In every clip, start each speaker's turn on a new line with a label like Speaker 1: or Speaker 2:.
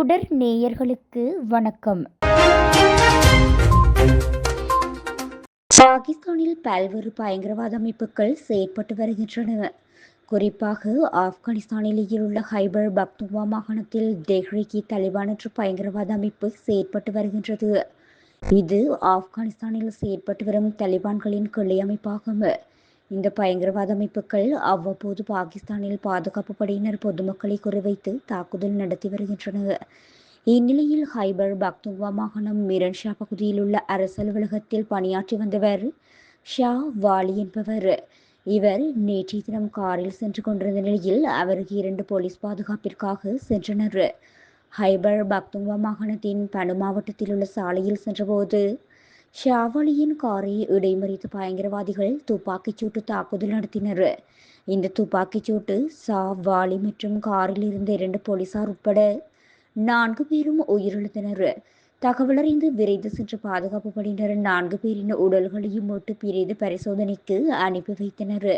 Speaker 1: தொடர் நேயர்களுக்கு வணக்கம். பாகிஸ்தானில் பல்வேறு பயங்கரவாத அமைப்புகள் செயற்பட்டு வருகின்றன. குறிப்பாக ஆப்கானிஸ்தானிலேயே உள்ள ஹைபர் பக்துவா மாகாணத்தில் தெஹ்ரிகி தலிபான் என்ற பயங்கரவாத அமைப்பு செயற்பட்டு வருகின்றது. இது ஆப்கானிஸ்தானில் செயற்பட்டு வரும் தலிபான்களின் கிளை அமைப்பாகும் இந்த பயங்கரவாத அமைப்புகள் அவ்வப்போது பாகிஸ்தானில் பாதுகாப்பு படையினர் பொதுமக்களை குறிவைத்து தாக்குதல் நடத்தி வருகின்றனர் இந்நிலையில் ஹைபர் பக்துவா மாகாணம் மிரன்ஷா பகுதியில் உள்ள அரசு அலுவலகத்தில் பணியாற்றி வந்தவர் ஷா வாலி என்பவர். இவர் நேற்றைய தினம் காரில் சென்று கொண்டிருந்த நிலையில் அவருக்கு இரண்டு போலீஸ் பாதுகாப்பிற்காக சென்றனர். ஹைபர் பக்துவா மாகாணத்தின் பனு மாவட்டத்தில் உள்ள சாலையில் சென்றபோது ஷாவலியின் காரை இடைமறித்து பயங்கரவாதிகள் துப்பாக்கிச் சூட்டு தாக்குதல் நடத்தினர். இந்த துப்பாக்கிச் சூட்டு சா மற்றும் காரில் இருந்த இரண்டு போலீசார் உட்பட நான்கு பேரும் உயிரிழந்தனர். தகவலறிந்து விரைந்து சென்ற பாதுகாப்பு படையினர் நான்கு பேரின் உடல்களையும் மீட்டு பிரிந்து பரிசோதனைக்கு அனுப்பி வைத்தனர்.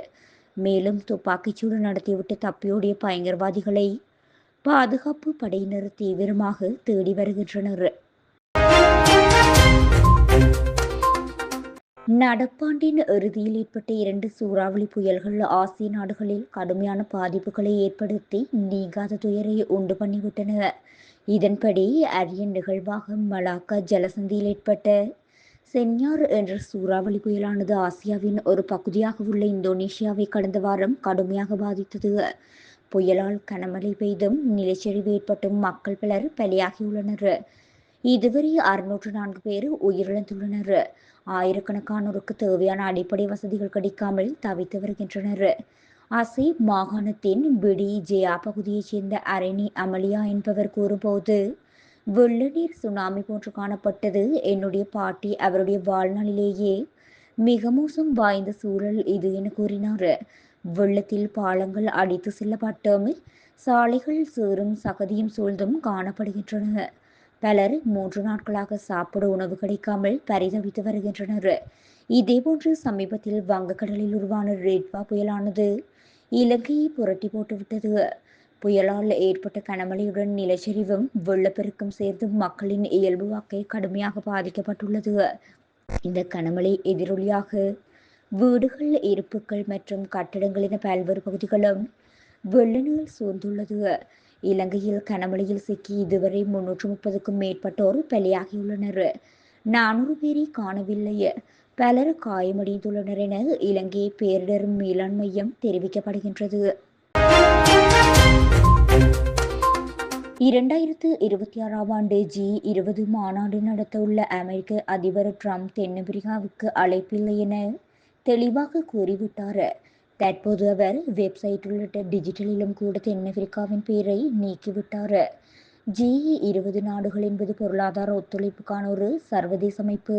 Speaker 1: மேலும் துப்பாக்கிச்சூடு நடத்திவிட்டு தப்பியோடிய பயங்கரவாதிகளை பாதுகாப்பு படையினர் தீவிரமாக தேடி வருகின்றனர். நடப்பாண்டின் இறுதியில் ஏற்பட்ட இரண்டு சூறாவளி புயல்கள் ஆசிய நாடுகளில் கடுமையான பாதிப்புகளை ஏற்படுத்தி நீங்காத துயரை உண்டு பண்ணிவிட்டன. இதன்படி அரிய நிகழ்வாக மலாக்கா ஜலசந்தியில் ஏற்பட்ட சென்யார் என்ற சூறாவளி புயலானது ஆசியாவின் ஒரு பகுதியாக உள்ள இந்தோனேஷியாவை கடந்த வாரம் கடுமையாக பாதித்தது. புயலால் கனமழை பெய்தும் நிலச்சரிவு ஏற்பட்டும் மக்கள் பலர் பலியாகியுள்ளனர். இதுவரை அறுநூற்று நான்கு பேர் உயிரிழந்துள்ளனர். ஆயிரக்கணக்கானோருக்கு தேவையான அடிப்படை வசதிகள் கிடைக்காமல் தவித்து வருகின்றனர். அசே மாகாணத்தின் பிடி ஜெயா பகுதியைச் சேர்ந்த அரணி அமலியா என்பவர் கூறும்போது வெள்ள நீர் சுனாமி போன்று காணப்பட்டது. என்னுடைய பாட்டி அவருடைய வாழ்நாளிலேயே மிக மோசம் வாய்ந்த சூழல் இது என கூறினார். வெள்ளத்தில் பாலங்கள் அடித்து செல்லப்பட்டோமே சாலைகள் சேரும் சகதியும் சூழ்ந்தும் காணப்படுகின்றன. பலர் மூன்று நாட்களாக சாப்பிட உணவு கிடைக்காமல் பரிதவித்து வருகின்றனர். இதேபோன்று சமீபத்தில் வங்கக்கடலில் உருவான ரேட்வா புயலானது இலங்கையை புரட்டி போட்டுவிட்டது. புயலால் ஏற்பட்ட கனமழையுடன் நிலச்சரிவும் வெள்ளப்பெருக்கும் சேர்ந்து மக்களின் இயல்பு வாழ்க்கை கடுமையாக பாதிக்கப்பட்டுள்ளது. இந்த கனமழை எதிரொலியாக வீடுகள் இருப்புகள் மற்றும் கட்டடங்களின் பல்வேறு பகுதிகளும் வெள்ள சூழ்ந்துள்ளது. இலங்கையில் கனமழையில் சிக்கி இதுவரை முன்னூற்று முப்பதுக்கும் மேற்பட்டோர் பலியாகியுள்ளனர். நானூறு பேரை காணவில்லை. பலர் காயமடைந்துள்ளனர் என இலங்கை பேரிடர் மேலாண் மையம் தெரிவிக்கப்படுகின்றது. இரண்டாயிரத்து இருபத்தி ஆறாம் ஆண்டு ஜி இருபது மாநாடு நடத்தவுள்ள அமெரிக்க அதிபர் ட்ரம்ப் தென்னாப்பிரிக்காவுக்கு அழைப்பில்லை என தெளிவாக கூறிவிட்டார். தற்போது அவர் வெப்சைட் உள்ளிட்ட டிஜிட்டலிலும் கூட தென்னாப்பிரிக்காவின் பெயரை நீக்கிவிட்டார். ஜி இருபது நாடுகள் என்பது பொருளாதார ஒத்துழைப்புக்கான ஒரு சர்வதேச அமைப்பு.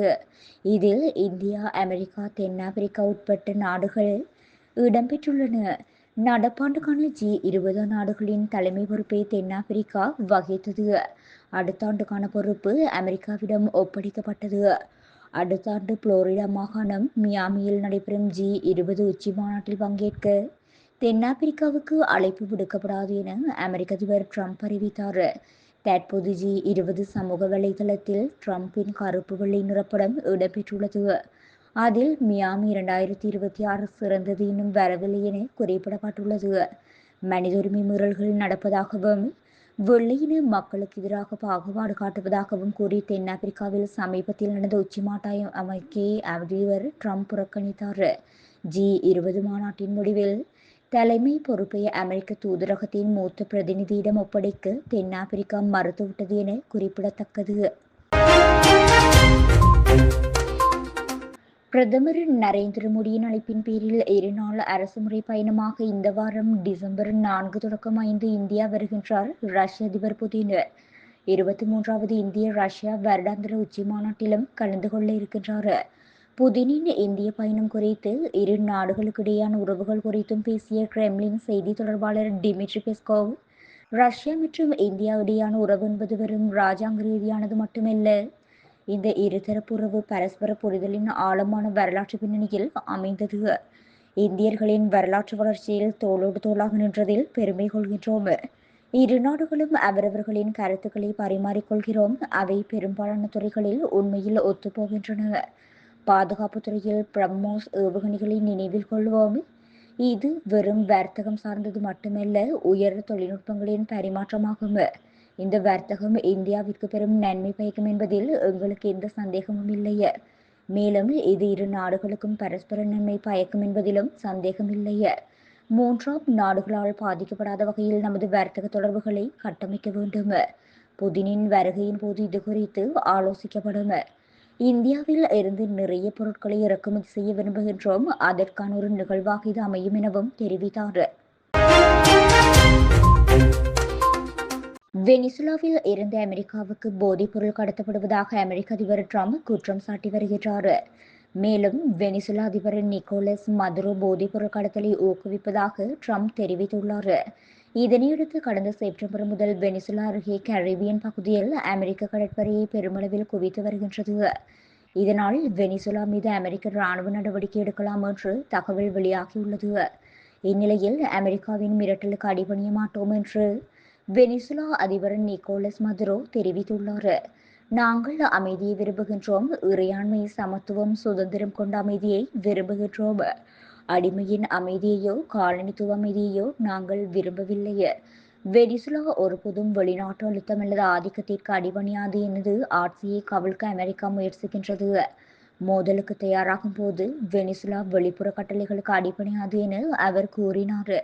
Speaker 1: இதில் இந்தியா அமெரிக்கா தென்னாப்பிரிக்கா உட்பட்ட நாடுகள் இடம்பெற்றுள்ளன. நடப்பாண்டுக்கான ஜி இருபது நாடுகளின் தலைமை பொறுப்பை தென்னாப்பிரிக்கா வகித்தது. அடுத்த ஆண்டுக்கான பொறுப்பு அமெரிக்காவிடம் ஒப்படைக்கப்பட்டது. அடுத்த ஆண்டு புளோரிடா மாகாணம் மியாமியில் நடைபெறும் ஜி இருபது உச்சி மாநாட்டில் பங்கேற்க தென்னாப்பிரிக்காவுக்கு அழைப்பு விடுக்கப்படாது என அமெரிக்க அதிபர் ட்ரம்ப் அறிவித்தார். தற்போது ஜி இருபது சமூக வலைதளத்தில் ட்ரம்பின் கருப்பு வெள்ளை நிறப்படம் இடம்பெற்றுள்ளது. அதில் மியாமி இரண்டாயிரத்தி இருபத்தி ஆறு சிறந்தது இன்னும் வரவில்லை என குறிப்பிடப்பட்டுள்ளது. மனித உரிமை மீறல்கள் நடப்பதாகவும் வெள்ளையின மக்களுக்கு எதிராக பாகுபாடு காட்டுவதாகவும் கூறி தென்னாப்பிரிக்காவில் சமீபத்தில் நடந்த உச்சிமாட்டாய அமைக்கை அதிபர் ட்ரம்ப் புறக்கணித்தார். ஜி இருபது மாநாட்டின் முடிவில் தலைமை பொறுப்பை அமெரிக்க தூதரகத்தின் மூத்த பிரதிநிதியிடம் ஒப்படைக்க தென்னாப்பிரிக்கா மறுத்துவிட்டது என குறிப்பிடத்தக்கது. பிரதமர் நரேந்திர மோடியின் அழைப்பின் பேரில் இருநாள் அரசுமுறை பயணமாக இந்த வாரம் டிசம்பர் நான்கு தொடக்கம் ஐந்து இந்தியா வருகின்றார் ரஷ்ய அதிபர் புதின். இருபத்தி மூன்றாவது இந்திய ரஷ்யா வருடாந்திர உச்சி மாநாட்டிலும் கலந்து கொள்ள இருக்கின்றார். புதினின் இந்திய பயணம் குறித்து இரு நாடுகளுக்கிடையான உறவுகள் குறித்தும் பேசிய கிரெம்லின் செய்தி தொடர்பாளர் டிமிட்ரி பெஸ்கோவ் ரஷ்யா மற்றும் இந்தியாவிடையான உறவு என்பது வெறும் ராஜாங்க ரீதியானது மட்டுமல்ல இந்த இருதரப்புறவு பரஸ்பர புரிதலின் ஆழமான வரலாற்று பின்னணியில் அமைந்தது. இந்தியர்களின் வரலாற்று வளர்ச்சியில் தோளோடு தோளாக நின்றதில் பெருமை கொள்கின்றோம். இரு நாடுகளும் அவரவர்களின் கருத்துக்களை பரிமாறிக்கொள்கிறோம் அவை பெரும்பாலான துறைகளில் உண்மையில் ஒத்துப்போகின்றன. பாதுகாப்பு துறையில் பிரம்மோஸ் ஏவுகணைகளை நினைவில் கொள்வோம். இது வெறும் வர்த்தகம் சார்ந்தது மட்டுமல்ல உயர் தொழில்நுட்பங்களின் பரிமாற்றமாகும். இந்த வர்த்தகம் இந்தியாவிற்கு பெரும் நன்மை பயக்கும் என்பதில் எங்களுக்கு எந்த சந்தேகமும் இல்லை மேலும் இது இரு நாடுகளுக்கும் பரஸ்பர நன்மை பயக்கும் என்பதிலும் சந்தேகமில்லை மூன்றாம் நாடுகளால் பாதிக்கப்படாத வகையில் நமது வர்த்தக தொடர்புகளை கட்டமைக்க வேண்டும். புதினின் வருகையின் போது இது குறித்து ஆலோசிக்கப்படும். இந்தியாவில் இருந்து நிறைய பொருட்களை இறக்குமதி செய்ய விரும்புகின்றோம். அதற்கான ஒரு நிகழ்வாக இது அமையும் எனவும் தெரிவித்தார். வெனிசுலாவில் இருந்து அமெரிக்காவுக்கு போதைப் பொருள் கடத்தப்படுவதாக அமெரிக்க அதிபர் ட்ரம்ப் குற்றம் சாட்டி வருகிறார் மேலும் வெனிசுலா அதிபர் நிக்கோலஸ் மதுரோ போதைப் பொருள் கடத்தலை ஊக்குவிப்பதாக ட்ரம்ப் தெரிவித்துள்ளார். இதனையடுத்து கடந்த செப்டம்பர் முதல் வெனிசுலா அருகே கரீபியன் பகுதியில் அமெரிக்க கடற்படையை பெருமளவில் குவித்து வருகின்றது. இதனால் வெனிசுலா மீது அமெரிக்க ராணுவ நடவடிக்கை எடுக்கலாம் என்று தகவல் வெளியாகியுள்ளது. இந்நிலையில் அமெரிக்காவின் மிரட்டலுக்கு அடிபணிய மாட்டோம் என்று வெனிசுலா அதிபர் நிக்கோலஸ் மதுரோ தெரிவித்துள்ளார். நாங்கள் அமைதியை விரும்புகின்றோம். இறையாண்மை சமத்துவம் சுதந்திரம் கொண்ட அமைதியை விரும்புகின்றோம். அடிமையின் அமைதியையோ காலனித்துவ அமைதியையோ நாங்கள் விரும்பவில்லை வெனிசுலா ஒருபோதும் வெளிநாட்டு அழுத்தம் அல்லது ஆதிக்கத்திற்கு அடிபணியாது எனது ஆட்சியை கவிழ்க்க அமெரிக்கா முயற்சிக்கின்றது. மோதலுக்கு தயாராகும் போது வெனிசுலா வெளிப்புற கட்டளைகளுக்கு அடிபணியாது என அவர் கூறினார்.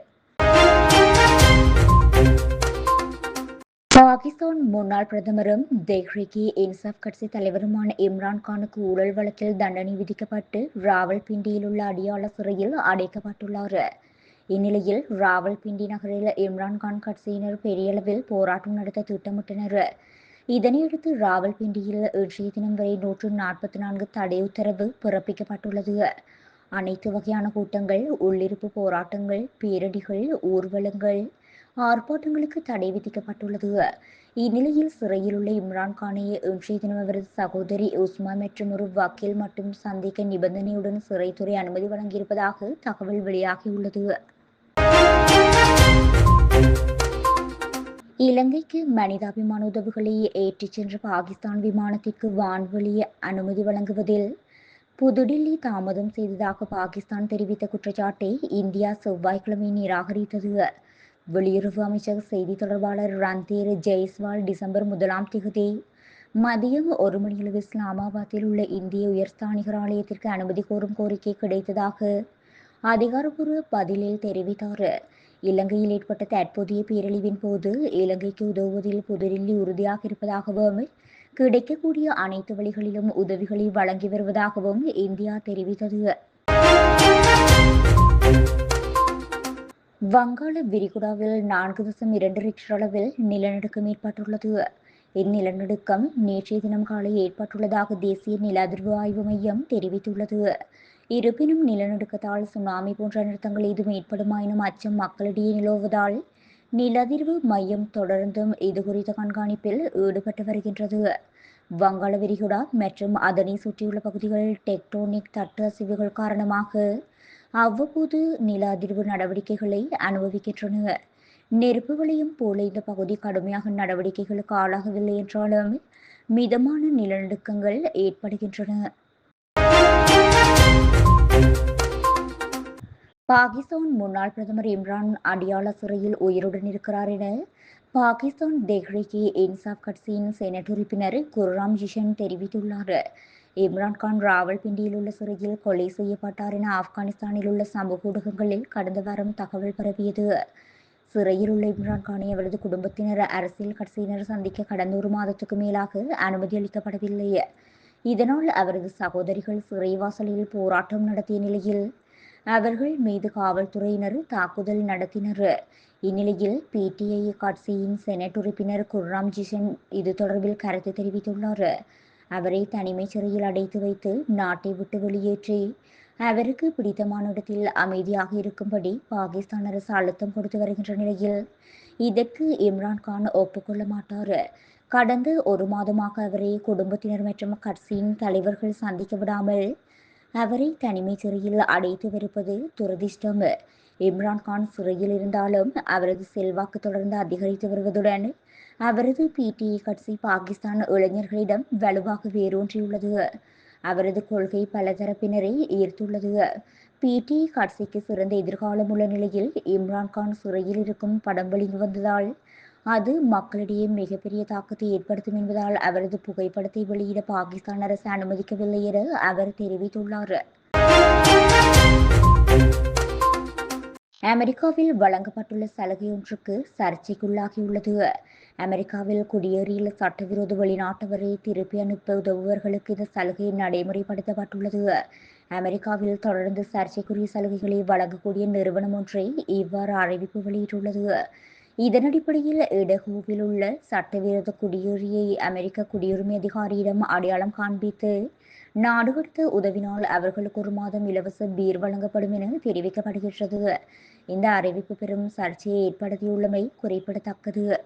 Speaker 1: பாகிஸ்தான் முன்னாள் பிரதமரும் தெஹ்ரிகி இன்சாப் கட்சி தலைவருமான இம்ரான்கானுக்கு ஊழல் வழக்கில் தண்டனை விதிக்கப்பட்டு ராவல்பிண்டியில் உள்ள அடியாள சிறையில் அடைக்கப்பட்டுள்ளார். இந்நிலையில் ராவல்பிண்டி நகரில் இம்ரான்கான் கட்சியினர் பெரியளவில் போராட்டம் நடத்த திட்டமிட்டனர். இதனையடுத்து ராவல்பிண்டியில் இன்றைய தினம் வரை நூற்று நாற்பத்தி நான்கு தடை உத்தரவு பிறப்பிக்கப்பட்டுள்ளது. அனைத்து வகையான கூட்டங்கள் உள்ளிருப்பு போராட்டங்கள் பேரடிகள் ஊர்வலங்கள் ஆர்ப்பாட்டங்களுக்கு தடை விதிக்கப்பட்டுள்ளது. இந்நிலையில் சிறையில் உள்ள இம்ரான்கானை இன்றைய தினம் அவரது சகோதரி உஸ்மா மற்றும் ஒரு வக்கீல் மட்டும் சந்திக்க நிபந்தனையுடன் சிறைத்துறை அனுமதி வழங்கியிருப்பதாக தகவல் வெளியாகியுள்ளது. இலங்கைக்கு மனிதாபிமான உதவுகளை ஏற்றிச் சென்ற பாகிஸ்தான் விமானத்திற்கு வான்வழி அனுமதி வழங்குவதில் புதுடில்லி தாமதம் செய்ததாக பாகிஸ்தான் தெரிவித்த குற்றச்சாட்டை இந்தியா செவ்வாய்க்கிழமை நிராகரித்தது. வெளியுறவு அமைச்சக செய்தி தொடர்பாளர் ரன்தீர் ஜெய்ஸ்வால் டிசம்பர் முதலாம் திகதி மதியம் ஒரு மணியளவு இஸ்லாமாபாத்தில் உள்ள இந்திய உயர்ஸ்தானிகர் ஆலயத்திற்கு அனுமதி கோரும் கோரிக்கை கிடைத்ததாக அதிகாரப்பூர்வ பதிலில் தெரிவித்தார். இலங்கையில் ஏற்பட்ட தற்போதைய பேரழிவின் போது இலங்கைக்கு உதவுவதில் புதுடில்லி உறுதியாக இருப்பதாகவும் கிடைக்கக்கூடிய அனைத்து வழிகளிலும் உதவிகளை வழங்கி வருவதாகவும் இந்தியா தெரிவித்தது. வங்காள விரிகுடாவில் நான்கு தசம் இரண்டு ரிக்டர் அளவில் நிலநடுக்கம் ஏற்பட்டுள்ளது. இந்நிலநடுக்கம் நேற்றைய தினம் காலை ஏற்பட்டுள்ளதாக தேசிய நில அதிர்வு ஆய்வு மையம் தெரிவித்துள்ளது. இருப்பினும் நிலநடுக்கத்தால் சுனாமி போன்ற நிறுத்தங்கள் எதுவும் ஏற்படுமா எனும் அச்சம் மக்களிடையே நிலவுவதால் நிலதிர்வு மையம் தொடர்ந்தும் இது குறித்த கண்காணிப்பில் ஈடுபட்டு வருகின்றது. வங்காள விரிகுடா மற்றும் அதனை சுற்றியுள்ள பகுதிகளில் டெக்டோனிக் தட்டு அசைவுகள் காரணமாக அவ்வப்போது நில அதிர்வு நடவடிக்கைகளை அனுபவிக்கின்றன. நெருப்பு வளையம் போல இந்த பகுதி கடுமையாக நடவடிக்கைகளுக்கு ஆளாகவில்லை என்றாலும் மிதமான நிலநடுக்கங்கள் ஏற்படுகின்றன. பாகிஸ்தான் முன்னாள் பிரதமர் இம்ரான் அடியாள சிறையில் உயிருடன் இருக்கிறார் என பாகிஸ்தான் தெஹ்ரிகி இன்சாப் கட்சியின் செனட் உறுப்பினர் குர்ராம் ஜிஷன் தெரிவித்துள்ளார். இம்ரான்கான் ராவல்பிண்டியில் உள்ள சிறையில் கொலை செய்யப்பட்டார் என ஆப்கானிஸ்தானில் உள்ள சமூக ஊடகங்களில் கடந்த வாரம் தகவல் பரவியது. சிறையில் உள்ள இம்ரான்கானை அவரது குடும்பத்தினர் அரசியல் கட்சியினர் சந்திக்க கடந்த ஒரு மாதத்துக்கு மேலாக அனுமதி அளிக்கப்படவில்லை. இதனால் அவரது சகோதரிகள் சிறைவாசலில் போராட்டம் நடத்திய நிலையில் அவர்கள் மீது காவல்துறையினர் தாக்குதல் நடத்தினர். இந்நிலையில் பிடிஐ கட்சியின் செனட் உறுப்பினர் குர்ராம் ஜிஷன் இது தொடர்பில் கருத்து தெரிவித்துள்ளார். அவரை தனிமை சிறையில் அடைத்து வைத்து நாட்டை விட்டு வெளியேற்றி அவருக்கு பிடித்தமான இடத்தில் அமைதியாக இருக்கும்படி பாகிஸ்தான் அரசு அழுத்தம் கொடுத்து வருகின்ற நிலையில் இதற்கு இம்ரான்கான் ஒப்புக்கொள்ள மாட்டார். கடந்த ஒரு மாதமாக அவரை குடும்பத்தினர் மற்றும் கட்சியின் தலைவர்கள் சந்திக்க விடாமல் அவரை தனிமை சிறையில் அடைத்து வருப்பது துரதிர்ஷ்டம். இம்ரான்கான் சிறையில் இருந்தாலும் அவரது செல்வாக்கு தொடர்ந்து அதிகரித்து வருவதுடன் அவரது பிடிஐ கட்சி பாகிஸ்தான் இளைஞர்களிடம் வலுவாக வேரூன்றியுள்ளது. அவரது கொள்கை பல தரப்பினரை ஈர்த்துள்ளது. பிடிஐ கட்சிக்கு சிறந்த எதிர்காலம் உள்ள நிலையில் இம்ரான்கான் சிறையில் இருக்கும் படம் வெளிந்து வந்ததால் அது மக்களிடையே மிகப்பெரிய தாக்கத்தை ஏற்படுத்தும் என்பதால் அவரது புகைப்படத்தை வெளியிட பாகிஸ்தான் அரசு அனுமதிக்கவில்லை என அவர் தெரிவித்துள்ளார். அமெரிக்காவில் வழங்கப்பட்டுள்ள சலுகை ஒன்றுக்கு சர்ச்சைக்குள்ளாகியுள்ளது. அமெரிக்காவில் குடியேறியுள்ள சட்டவிரோத வெளிநாட்டவரை திருப்பி அனுப்ப உதவுவர்களுக்கு இந்த சலுகை நடைமுறைப்படுத்தப்பட்டுள்ளது. அமெரிக்காவில் தொடர்ந்து சர்ச்சைக்குரிய சலுகைகளை வழங்கக்கூடிய நிறுவனம் ஒன்றை இவ்வாறு அறிவிப்பு வெளியிட்டுள்ளது. இதன் அடிப்படையில் இடகோவில் உள்ள சட்டவிரோத குடியேறியை அமெரிக்க குடியுரிமை அதிகாரியிடம் அடையாளம் காண்பித்து நாடு கடத்த உதவினால் அவர்களுக்கு ஒரு மாதம் இலவச பீர் வழங்கப்படும் என தெரிவிக்கப்படுகின்றது. இந்த அறிவிப்பு பெரும் சர்ச்சையை ஏற்படுத்தியுள்ளமை குறிப்பிடத்தக்கது.